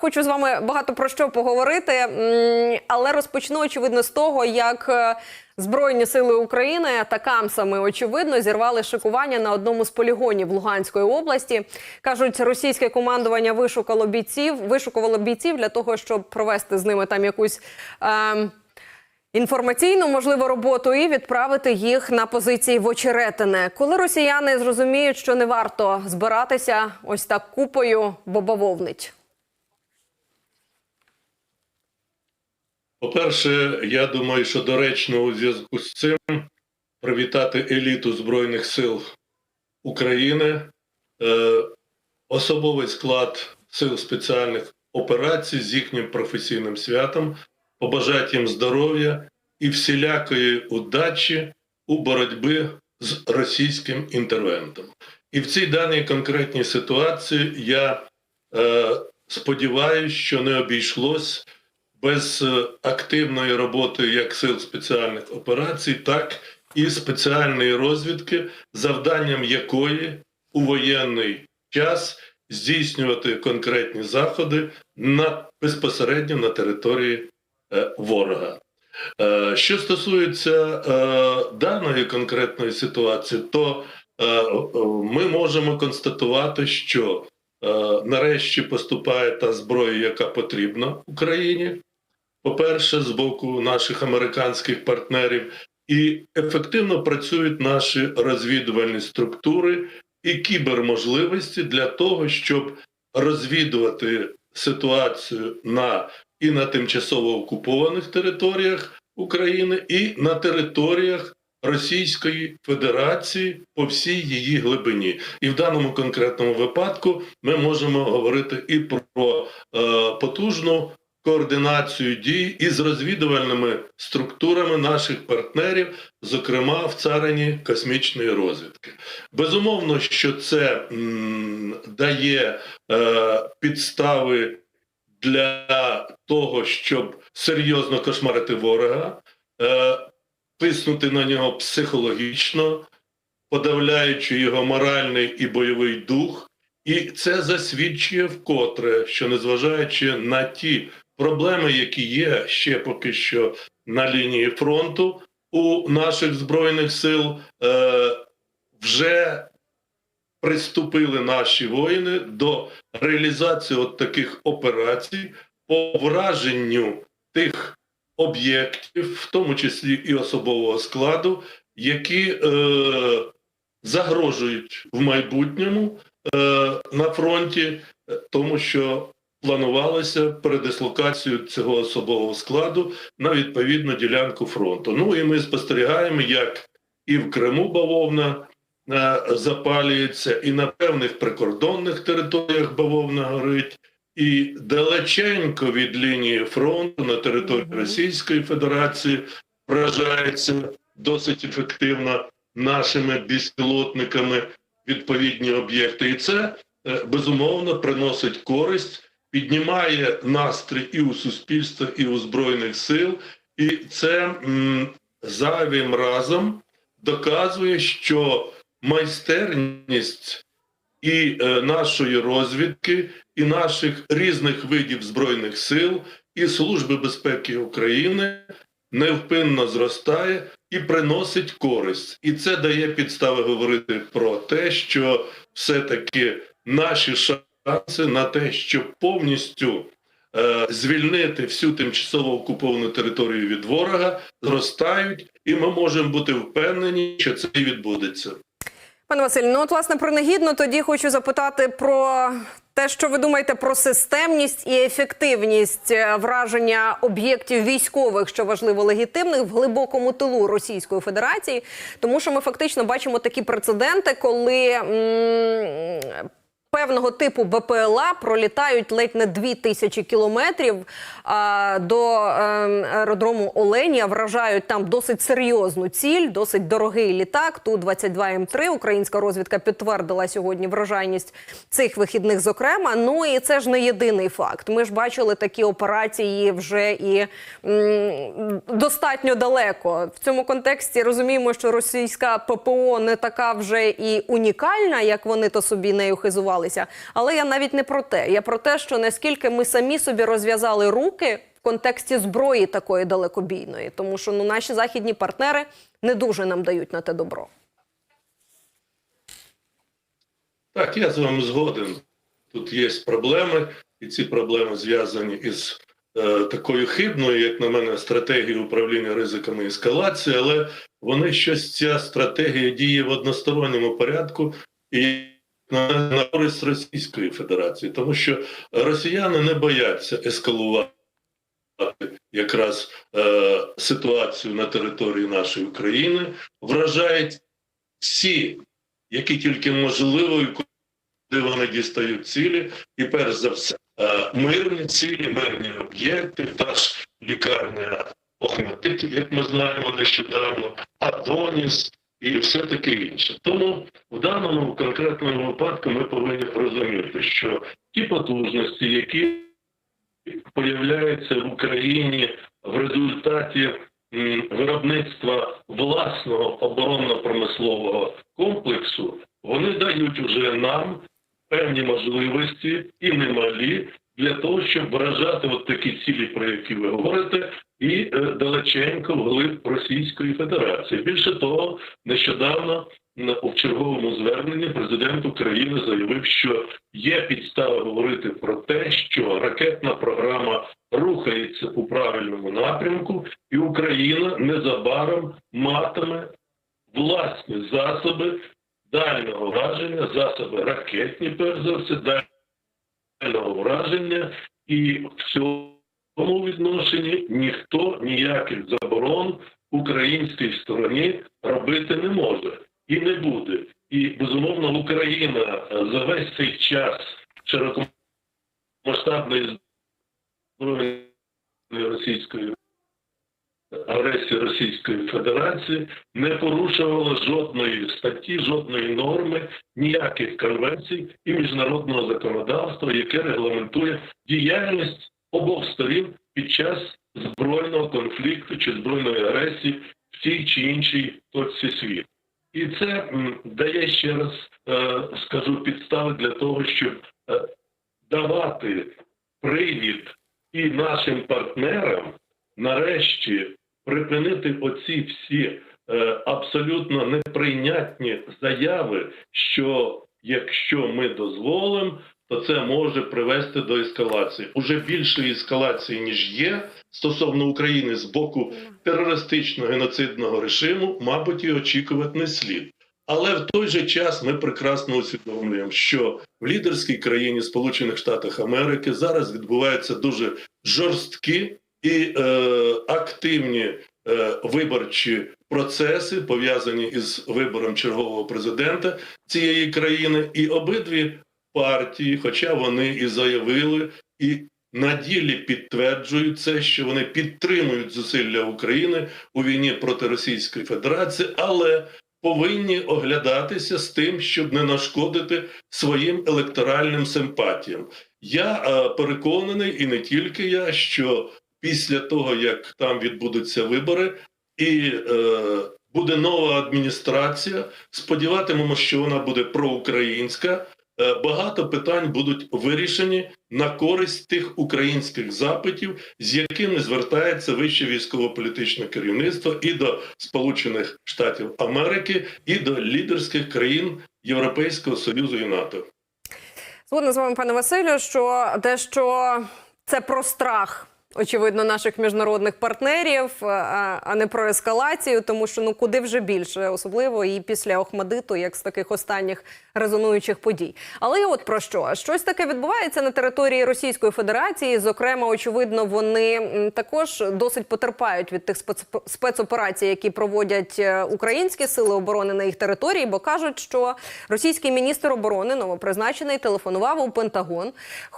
Хочу з вами багато про що поговорити, але розпочну очевидно з того, як е, Збройні сили України атакамсами очевидно зірвали шикування на одному з полігонів Луганської області. кажуть, російське командування вишукало бійців, вишукувало бійців для того, щоб провести з ними там якусь. Е, Інформаційну можливо роботу і відправити їх на позиції в очеретине. Коли росіяни зрозуміють, що не варто збиратися ось так купою, бо бавовнить. По-перше, я думаю, що доречно у зв'язку з цим привітати еліту Збройних сил України, е, особовий склад сил спеціальних операцій з їхнім професійним святом, побажати їм здоров'я і всілякої удачі у боротьбі з російським інтервентом. І в цій даній конкретній ситуації я е, сподіваюся, що не обійшлось без е, активної роботи як сил спеціальних операцій, так і спеціальної розвідки, завданням якої у воєнний час здійснювати конкретні заходи на безпосередньо на території е, ворога. Е, Що стосується е, даної конкретної ситуації, то е, ми можемо констатувати, що е, нарешті поступає та зброя, яка потрібна Україні по-перше, з боку наших американських партнерів, і ефективно працюють наші розвідувальні структури і кіберможливості для того, щоб розвідувати ситуацію на і на тимчасово окупованих територіях України, і на територіях Російської Федерації по всій її глибині. І в даному конкретному випадку ми можемо говорити і про е, потужну координацію дій із розвідувальними структурами наших партнерів, зокрема в царині космічної розвідки. Безумовно, що це м, дає е, підстави для того, щоб серйозно кошмарити ворога, е, тиснути на нього психологічно, подавляючи його моральний і бойовий дух. І це засвідчує вкотре, що незважаючи на ті проблеми, які є ще поки що на лінії фронту у наших збройних сил, е, вже приступили наші воїни до реалізації от таких операцій по враженню тих об'єктів, в тому числі і особового складу, які е, загрожують в майбутньому е, на фронті, е, тому що планувалося передислокацію цього особового складу на відповідну ділянку фронту. Ну і ми спостерігаємо, як і в Криму бавовна е, запалюється, і на певних прикордонних територіях бавовна горить. І далеченько від лінії фронту на території Російської Федерації вражається досить ефективно нашими безпілотниками відповідні об'єкти. І це е, безумовно приносить користь, піднімає настрій і у суспільства, і у збройних сил, і це зайвим разом доказує, що майстерність і е, нашої розвідки, і наших різних видів збройних сил, і Служби безпеки України невпинно зростає і приносить користь. І це дає підстави говорити про те, що все-таки наші шанси на те, щоб повністю е, звільнити всю тимчасово окуповану територію від ворога, зростають, і ми можемо бути впевнені, що це відбудеться. Пане Василь, ну от власне принагідно тоді хочу запитати про те, що ви думаєте про системність і ефективність е, враження об'єктів військових, що важливо легітимних в глибокому тилу Російської Федерації, тому що ми фактично бачимо такі прецеденти, коли. М Певного типу БПЛА пролітають ледь не дві тисячі кілометрів а, до е, аеродрому Оленія. Вражають там досить серйозну ціль, досить дорогий літак. Ту 22 М 3 Українська розвідка підтвердила сьогодні вражайність цих вихідних. Зокрема, ну і це ж не єдиний факт. Ми ж бачили такі операції вже і м, достатньо далеко. В цьому контексті розуміємо, що російська ППО не така вже і унікальна, як вони то собі нею хизували. Відбувалися. Але я навіть не про те. Я про те, що наскільки ми самі собі розв'язали руки в контексті зброї такої далекобійної, тому що ну наші західні партнери не дуже нам дають на те добро. Так, я з вами згоден. Тут є проблеми, і ці проблеми зв'язані із е, такою хибною, як на мене, стратегією управління ризиками ескалації, але вони щось ця стратегія діє в односторонньому порядку і на, користь Російської Федерації, тому що росіяни не бояться ескалувати якраз е, ситуацію на території нашої країни, вражають всі, які тільки можливо, і куди вони дістають цілі, і перш за все е, мирні цілі, мирні об'єкти, та ж лікарня Охматитів, як ми знаємо нещодавно, Адоніс і все таке інше. Тому в даному конкретному випадку ми повинні розуміти, що ті потужності, які появляються в Україні в результаті виробництва власного оборонно-промислового комплексу, вони дають уже нам певні можливості і немалі для того, щоб виражати от такі цілі, про які ви говорите, і е, далеченько вглиб Російської Федерації. Більше того, нещодавно у черговому зверненні президент України заявив, що є підстава говорити про те, що ракетна програма рухається у правильному напрямку, і Україна незабаром матиме власні засоби дальнього враження, засоби ракетні, перш за все, дальнього враження, і в цьому відношенні ніхто ніяких заборон українській стороні робити не може і не буде. І безумовно Україна е, за весь цей час широкомасштабної збройної російської агресії Російської Федерації не порушувала жодної статті, жодної норми, ніяких конвенцій і міжнародного законодавства, яке регламентує діяльність обох сторін під час збройного конфлікту чи збройної агресії в тій чи іншій точці світу. І це дає ще раз е, скажу підстави для того, щоб е, давати привід і нашим партнерам нарешті припинити оці всі е, абсолютно неприйнятні заяви, що якщо ми дозволимо, то це може привести до ескалації. Уже більшої ескалації ніж є стосовно України з боку терористичного геноцидного режиму, мабуть, і очікувати не слід. Але в той же час ми прекрасно усвідомлюємо, що в лідерській країні Сполучених Штатів Америки зараз відбуваються дуже жорсткі і е, активні е, виборчі процеси, пов'язані із вибором чергового президента цієї країни, і обидві партії, хоча вони і заявили, і на ділі підтверджують це, що вони підтримують зусилля України у війні проти Російської Федерації, але повинні оглядатися з тим, щоб не нашкодити своїм електоральним симпатіям. Я е, переконаний, і не тільки я, що після того як там відбудуться вибори, і е, буде нова адміністрація. Сподіватимемо, що вона буде проукраїнська. Е, Багато питань будуть вирішені на користь тих українських запитів, з якими звертається вище військово-політичне керівництво і до Сполучених Штатів Америки, і до лідерських країн Європейського Союзу і НАТО. Згодна з вами, пане Василю, що дещо це про страх. Очевидно, наших міжнародних партнерів, а- не про ескалацію, тому що ну куди вже більше, особливо і після Охмадиту, як з таких останніх резонуючих подій. Але от про що щось таке відбувається на території Російської Федерації. Зокрема, очевидно, вони також досить потерпають від тих спец- спецоперацій, які проводять е, українські сили оборони на їх території, бо кажуть, що російський міністр оборони новопризначений телефонував у Пентагон,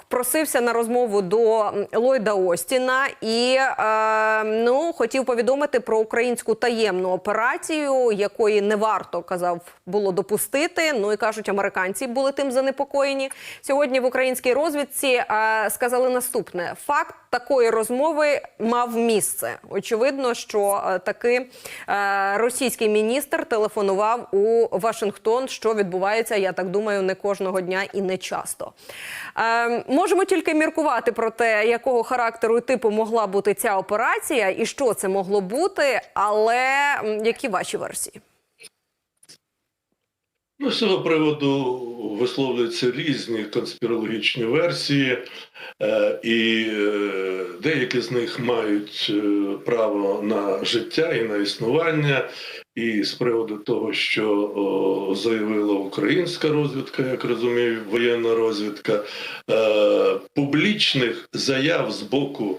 просився на розмову до Ллойда Остіна і е, ну хотів повідомити про українську таємну операцію, якої не варто казав було допустити. Ну і кажуть, американці були тим занепокоєні. Сьогодні в українській розвідці е, сказали наступне: факт такої розмови мав місце. Очевидно, що е, таки е, російський міністр телефонував у Вашингтон, що відбувається, я так думаю, не кожного дня і не часто. Е, можемо тільки міркувати про те, якого характеру і типу могла бути ця операція, і що це могло бути. Але які ваші версії? Ну, з цього приводу висловлюються різні конспірологічні версії, е, і е, деякі з них мають е, право на життя і на існування. І з приводу того, що заявила українська розвідка, як розумію, воєнна розвідка, публічних заяв з боку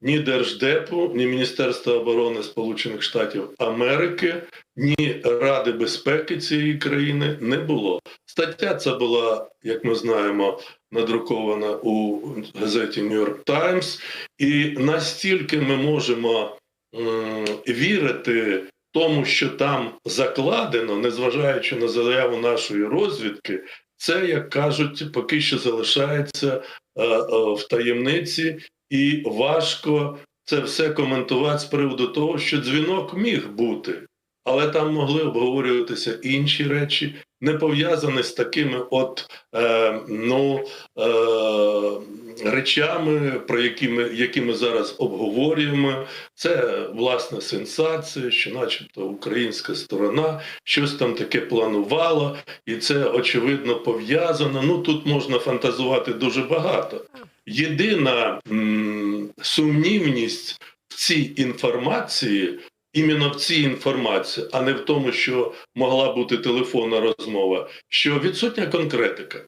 ні Держдепу, ні Міністерства оборони Сполучених Штатів Америки, ні Ради безпеки цієї країни не було. Стаття ця була, як ми знаємо, надрукована у газеті York Times, і настільки ми можемо м, вірити тому, що там закладено, незважаючи на заяву нашої розвідки, це, як кажуть, поки що залишається е, е, в таємниці, і важко це все коментувати з приводу того, що дзвінок міг бути, але там могли обговорюватися інші речі, не пов'язані з такими от е, ну, е, речами, про які ми, які ми зараз обговорюємо. Це власне сенсація, що, начебто, українська сторона щось там таке планувала, і це очевидно пов'язано. Ну тут можна фантазувати дуже багато. Єдина м, сумнівність в цій інформації, іменно в цій інформації, а не в тому, що могла бути телефонна розмова, що відсутня конкретика.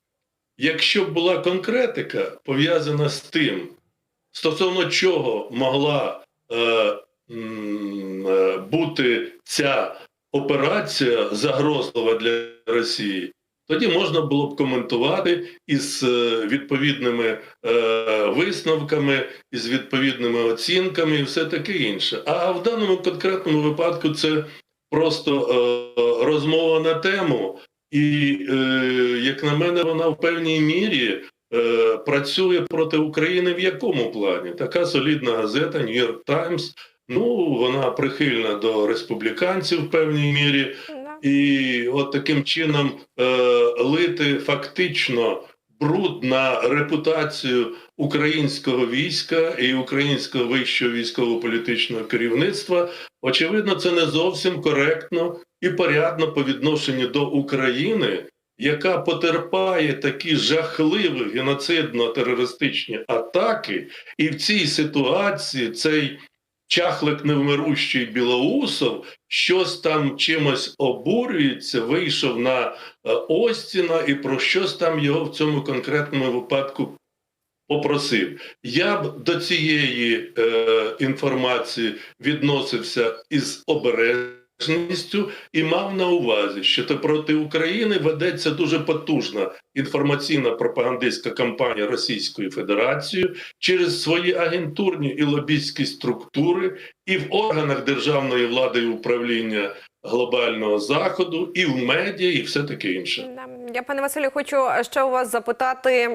Якщо б була конкретика пов'язана з тим, стосовно чого могла е, е, бути ця операція загрозлива для Росії, тоді можна було б коментувати із е, відповідними е, висновками, із відповідними оцінками і все таке інше. А в даному конкретному випадку це просто е, розмова на тему, і, е, як на мене, вона в певній мірі е, працює проти України в якому плані? Така солідна газета New York Times, ну вона прихильна до республіканців в певній мірі. І от таким чином е, лити фактично бруд на репутацію українського війська і українського вищого військово-політичного керівництва, очевидно, це не зовсім коректно і порядно по відношенню до України, яка потерпає такі жахливі геноцидно-терористичні атаки, і в цій ситуації цей чахлик невмирущий Білоусов щось там чимось обурюється, вийшов на е, Остіна і про щось там його в цьому конкретному випадку попросив. Я б до цієї е, інформації відносився із обережністю і мав на увазі, що то проти України ведеться дуже потужна інформаційна пропагандистська кампанія Російської Федерації через свої агентурні і лобістські структури, і в органах державної влади і управління глобального заходу, і в медіа, і все таке інше. Я, пане Василю, хочу ще у вас запитати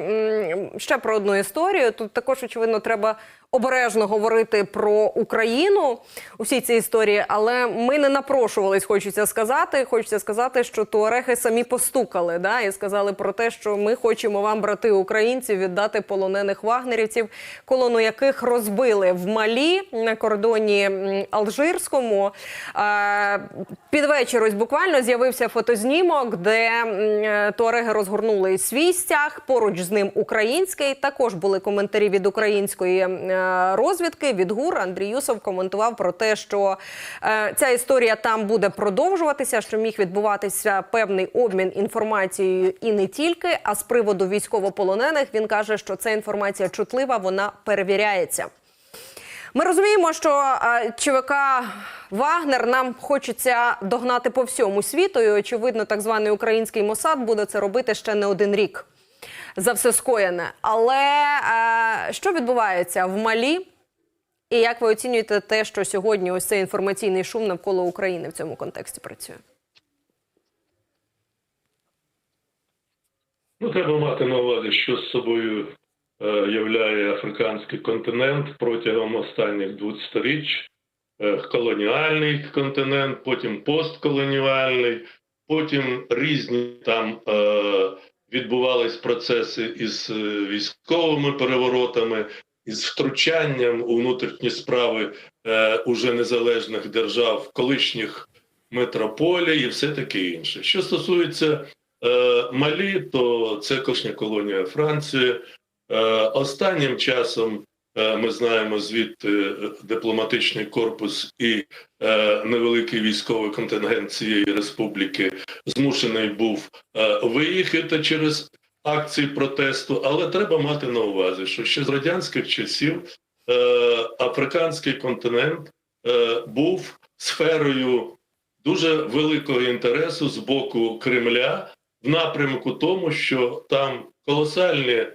ще про одну історію. Тут також, очевидно, треба обережно говорити про Україну у всій цій історії, але ми не напрошувались, хочеться сказати. Хочеться сказати, що туареги самі постукали да, і сказали про те, що ми хочемо вам, брати українці, віддати полонених вагнерівців, колону яких розбили в Малі на кордоні Алжирському. Е, Під вечір ось буквально з'явився фотознімок, де м, туареги розгорнули свій стяг, поруч з ним український. Також були коментарі від української е, розвідки. Від ГУР Андрій Юсов коментував про те, що е, ця історія там буде продовжуватися, що міг відбуватися певний обмін інформацією і не тільки. А з приводу військовополонених він каже, що ця інформація чутлива, вона перевіряється. Ми розуміємо, що е, ЧВК Вагнер нам хочеться догнати по всьому світу, і очевидно, так званий український Мосад буде це робити ще не один рік за все скоєне. Але е, що відбувається в Малі? І як ви оцінюєте те, що сьогодні ось цей інформаційний шум навколо України в цьому контексті працює? Ну, треба мати на увазі, що з собою е, являє африканський континент протягом останніх двох сторіч. Е, колоніальний континент, потім постколоніальний, потім різні там е, відбувались процеси із е, військовими переворотами, із втручанням у внутрішні справи е, уже незалежних держав, колишніх метрополій і все таке інше. Що стосується е, Малі, то це колишня колонія Франції. Е, останнім часом ми знаємо звідти е, дипломатичний корпус і е, невеликий військовий контингент цієї республіки змушений був е, виїхати через акції протесту, але треба мати на увазі, що ще з радянських часів е, африканський континент е, був сферою дуже великого інтересу з боку Кремля в напрямку тому, що там колосальні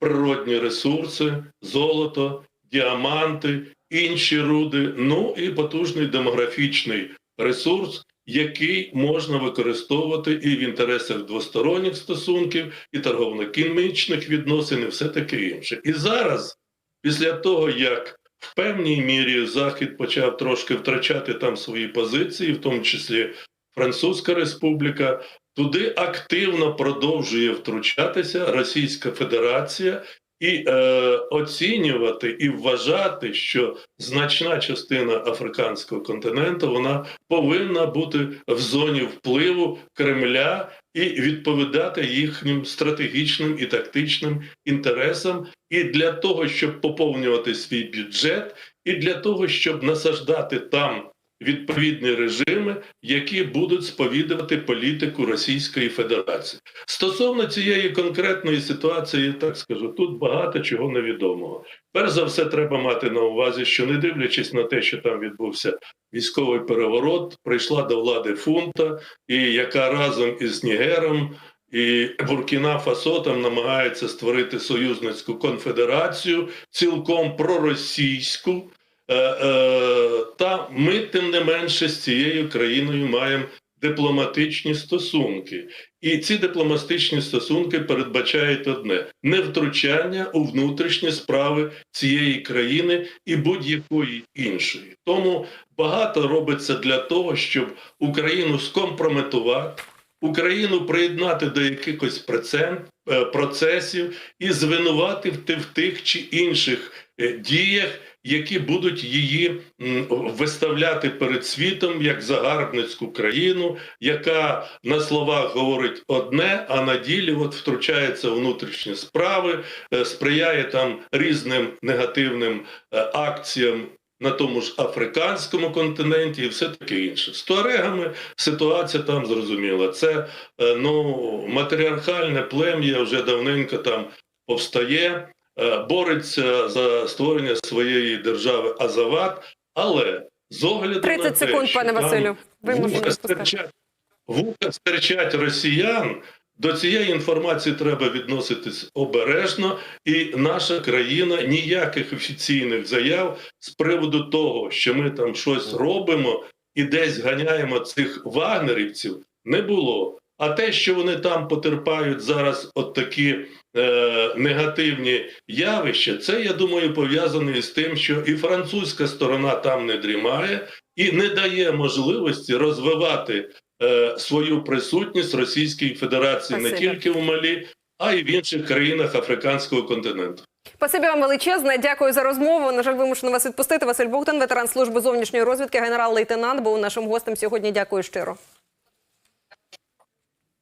природні ресурси, золото, діаманти, інші руди, ну і потужний демографічний ресурс, який можна використовувати і в інтересах двосторонніх стосунків, і торговно-економічних відносин, і все таке інше. І зараз, після того як в певній мірі Захід почав трошки втрачати там свої позиції, в тому числі Французька Республіка, туди активно продовжує втручатися Російська Федерація і е, оцінювати і вважати, що значна частина африканського континенту вона повинна бути в зоні впливу Кремля і відповідати їхнім стратегічним і тактичним інтересам, і для того, щоб поповнювати свій бюджет, і для того, щоб насаждати там відповідні режими, які будуть сповідувати політику Російської Федерації. Стосовно цієї конкретної ситуації, я так скажу, тут багато чого невідомого. Перш за все, треба мати на увазі, що не дивлячись на те, що там відбувся військовий переворот, прийшла до влади фунта, і яка разом із Нігером. І Буркіна Фасо там намагається створити союзницьку конфедерацію, цілком проросійську. Е, е, Та ми, тим не менше, з цією країною маємо дипломатичні стосунки. І ці дипломатичні стосунки передбачають одне невтручання у внутрішні справи цієї країни і будь-якої іншої. Тому багато робиться для того, щоб Україну скомпрометувати. Україну приєднати до якихось е, процесів і звинуватити в тих чи інших діях, які будуть її виставляти перед світом як загарбницьку країну, яка на словах говорить одне, а на ділі от втручається у внутрішні справи, е, сприяє там різним негативним е, акціям. На тому ж африканському континенті і все таке інше. З туарегами ситуація там зрозуміла. Це е, ну матріархальне плем'я вже давненько там повстає, бореться за створення своєї держави Азават, але з огляду 30 на те, секунд, що пане Василю. Вимушені вуха вуха стирчать росіян. До цієї інформації треба відноситись обережно, і наша країна ніяких офіційних заяв з приводу того, що ми там щось робимо і десь ганяємо цих вагнерівців, не було. А те, що вони там потерпають зараз, от такі е, негативні явища, це я думаю пов'язане із тим, що і французька сторона там не дрімає і не дає можливості розвивати е, свою присутність Російської Федерації не тільки в Малі, а й в інших країнах африканського континенту. Спасибі вам величезне. Дякую за розмову. На жаль, вимушено вас відпустити. Василь Богдан, ветеран служби зовнішньої розвідки, генерал-лейтенант, був нашим гостем сьогодні. Дякую щиро.